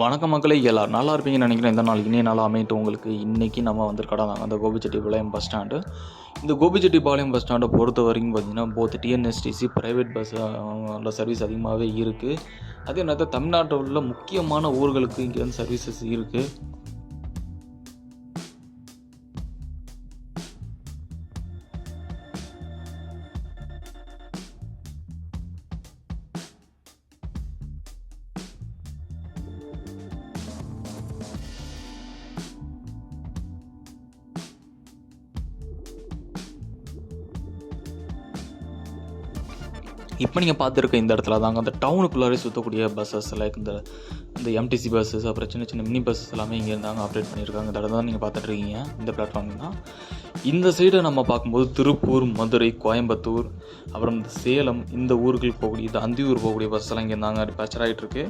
வணக்க மக்களே எல்லாரும் நல்லா இருப்பீங்கன்னு நினைக்கிறேன். இந்த நாள் இனிய நாள் அமையட்டும் உங்களுக்கு. இன்றைக்கி நம்ம வந்திருக்கடா அந்த கோபிச்செட்டிப்பாளையம் பஸ் ஸ்டாண்டு இந்த கோபிச்செட்டிப்பாளையம் பஸ் ஸ்டாண்டை பொறுத்த வரைக்கும் பார்த்தீங்கன்னா both TNSTC private bus service அதிகமாகவே இருக்குது அதே நேரத்தில் தமிழ்நாட்டில் உள்ள முக்கியமான ஊர்களுக்கு இங்கே வந்து சர்வீசஸ் இருக்குது இப்போ நீங்கள் பார்த்துருக்க இந்த இடத்துல தாங்க அந்த டவுனுக்குள்ளாரே சுற்றக்கூடிய பஸ்ஸஸ் லைக் இந்த இந்த எம்டிசி பஸ்ஸஸ் அப்புறம் சின்ன சின்ன மினி பஸ்ஸஸ் எல்லாமே இங்கே இருந்தாங்க ஆப்ரேட் பண்ணியிருக்காங்க. இந்த இடத்துல தான் நீங்கள் பார்த்துட்ருக்கீங்க இந்த பிளாட்ஃபார்ம் தான். இந்த சைடை நம்ம பார்க்கும்போது திருப்பூர் மதுரை கோயம்புத்தூர் அப்புறம் இந்த சேலம் இந்த ஊர்களுக்கு போகக்கூடிய இந்த அந்தியூர் போகக்கூடிய பஸ் எல்லாம் இங்கே இருந்தாங்க டிபாச்சர் ஆகிட்டுருக்கு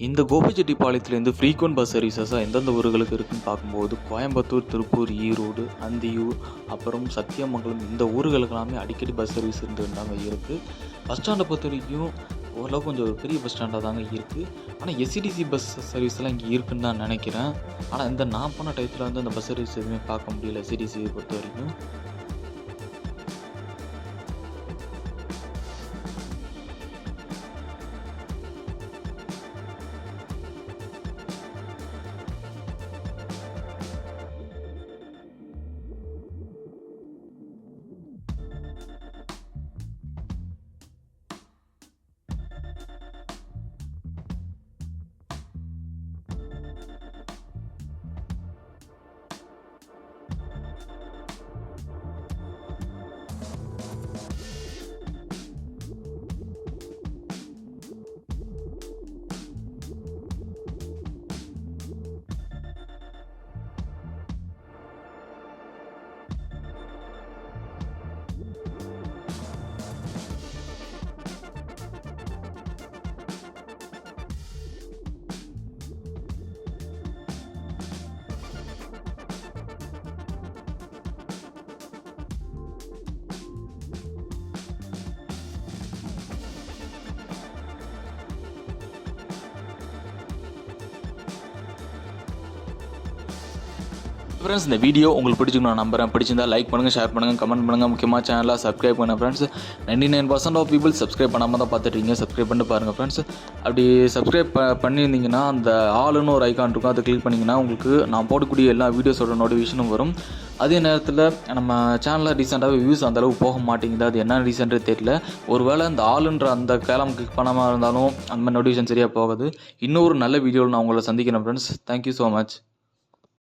இந்த கோபிச்செட்டிப்பாளையத்துலேருந்து ஃப்ரீக்வெண்ட் பஸ் சர்வீசஸாக எந்தெந்த ஊர்களுக்கு இருக்குன்னு பார்க்கும்போது கோயம்புத்தூர் திருப்பூர் ஈரோடு அந்தியூர் அப்புறம் சத்தியமங்கலம் இந்த ஊர்களுக்கெல்லாமே அடிக்கடி பஸ் சர்வீஸ் இருந்துருந்தாங்க தாங்க இருக்குது பஸ் ஸ்டாண்டை பொறுத்த வரைக்கும் ஓரளவுக்கு கொஞ்சம் ஒரு பெரிய பஸ் ஸ்டாண்டாக தாங்க இருக்குது ஆனால் எஸ்சிடிசி பஸ் சர்வீஸ்லாம் இங்கே இருக்குன்னு தான் நினைக்கிறேன். ஆனால் இந்த நான் போன டயத்தில் வந்து அந்த பஸ் சர்வீஸ் எதுவுமே பார்க்க முடியல எஸ்சிடிசி பொறுத்த வரைக்கும் ஃப்ரெண்ட்ஸ் இந்த வீடியோ உங்களுக்கு பிடிச்சிக்கணும் நான் நம்புறேன். பிடிச்சிருந்தா லைக் பண்ணுங்கள் ஷேர் பண்ணுங்கள் கமெண்ட் பண்ணுங்கள் முக்கியமாக சேனலாக சப்ஸ்கிரைப் பண்ணுங்கள் friends ninety nine percent of people subscribe பண்ணாமல் தான் பார்த்துட்டு சப்ஸ்கிரைப் பண்ணிட்டு பாருங்கள் ஃப்ரெண்ட்ஸ் அப்படி சப்ஸ்கிரைப் ப பண்ணியிருந்தீங்கன்னா அந்த ஆளுன்னு ஒரு ஐக்கான் இருக்கும். அதை கிளிக் பண்ணிங்கன்னா உங்களுக்கு நான் போடக்கூடிய எல்லா வீடியோஸோட நோட்டிஃபிகேஷனும் வரும். அதே நேரத்தில் நம்ம சேனலில் ரீசெண்டாகவே வியூஸ் அந்த அளவுக்கு போக மாட்டேங்குது. அது என்ன ரீசன்ட்டு தெரியல. ஒருவேளை அந்த ஆளுன்ற அந்த கேலம் கிளிக் பண்ணாமல் இருந்தாலும் அந்த மாதிரி நோட்டிஃபிகேஷன் சரியாக போகுது. இன்னொரு நல்ல வீடியோவில் நான் உங்களை சந்திக்கிறேன் ஃப்ரெண்ட்ஸ் தேங்க்யூ ஸோ மச்